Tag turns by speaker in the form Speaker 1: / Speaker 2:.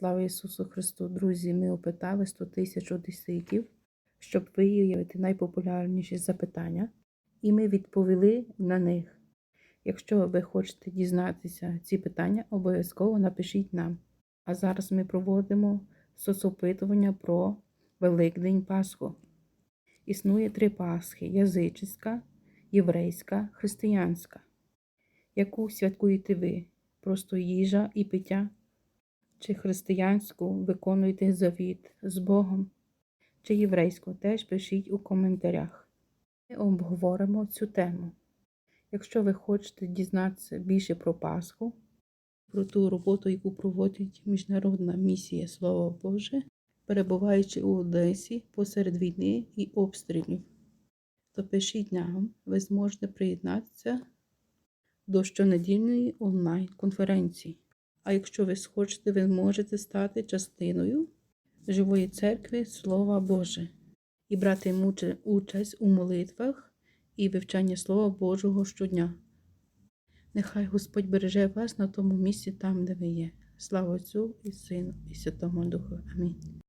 Speaker 1: Слава Ісусу Христу! Друзі, ми опитали 100 тисяч одеситів, щоб виявити найпопулярніші запитання, і ми відповіли на них. Якщо ви хочете дізнатися ці питання, обов'язково напишіть нам. А зараз ми проводимо соцопитування про Великдень Пасху. Існує три Пасхи: язичська, єврейська, християнська. Яку святкуєте ви? Просто їжа і пиття? Чи християнську виконуєте завіт з Богом? Чи єврейську теж пишіть у коментарях. Ми обговоримо цю тему. Якщо ви хочете дізнатися більше про Пасху, про ту роботу, яку проводить Міжнародна місія Слово Боже, перебуваючи у Одесі посеред війни і обстрілів, то пишіть нам, ви зможете приєднатися до щонедільної онлайн-конференції. А якщо ви схочете, ви можете стати частиною живої церкви Слова Боже і брати участь у молитвах і вивчанні Слова Божого щодня. Нехай Господь береже вас на тому місці, там, де ви є. Слава Отцю і Сину, і Святому Духу. Амінь.